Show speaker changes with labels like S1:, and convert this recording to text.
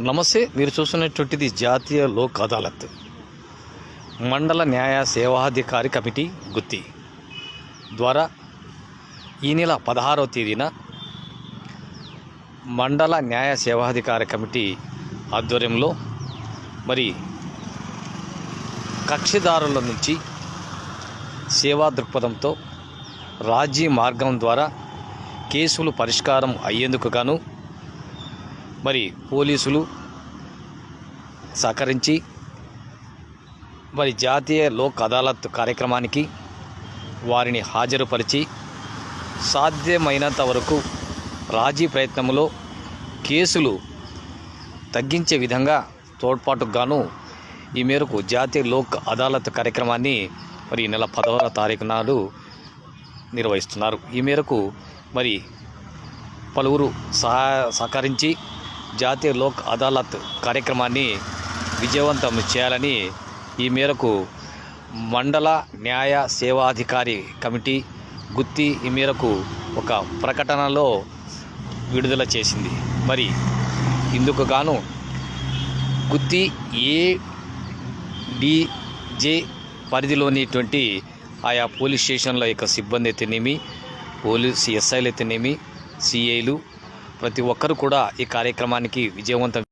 S1: నమస్తే మీరు చూస్తున్నటువంటిది జాతీయ లోక్ అదాలత్ మండల న్యాయ సేవాధికారి కమిటీ గుత్తి ద్వారా ఈ నెల పదహారవ తేదీన మండల న్యాయ సేవాధికారి కమిటీ ఆధ్వర్యంలో మరి కక్షిదారుల నుంచి సేవా దృక్పథంతో రాజీ మార్గం ద్వారా కేసులు పరిష్కారం అయ్యేందుకు గాను మరి పోలీసులు సహకరించి మరి జాతీయ లోక్ అదాలత్ కార్యక్రమానికి వారిని హాజరుపరిచి సాధ్యమైనంత వరకు రాజీ ప్రయత్నంలో కేసులు తగ్గించే విధంగా తోడ్పాటుకు గాను ఈ మేరకు జాతీయ లోక్ అదాలత్ కార్యక్రమాన్ని మరి నెల పదవ తారీఖు నాడు నిర్వహిస్తున్నారు. ఈ మేరకు మరి పలువురు సహా సహకరించి జాతీయ లోక్ అదాలత్ కార్యక్రమాన్ని విజయవంతం చేయాలని ఈ మేరకు మండల న్యాయ సేవాధికారి కమిటీ గుత్తి ఈ మేరకు ఒక ప్రకటనలో విడుదల చేసింది. మరి ఇందుకు గాను గుత్తి ఏ డిజే పరిధిలోనిటువంటి ఆయా పోలీస్ స్టేషన్ల యొక్క సిబ్బంది అయితేనేమి పోలీస్ ఎస్ఐలు అయితేనేమి సిఐలు ప్రతి ఒక్కరు కూడా ఈ కార్యక్రమానికి విజయవంతం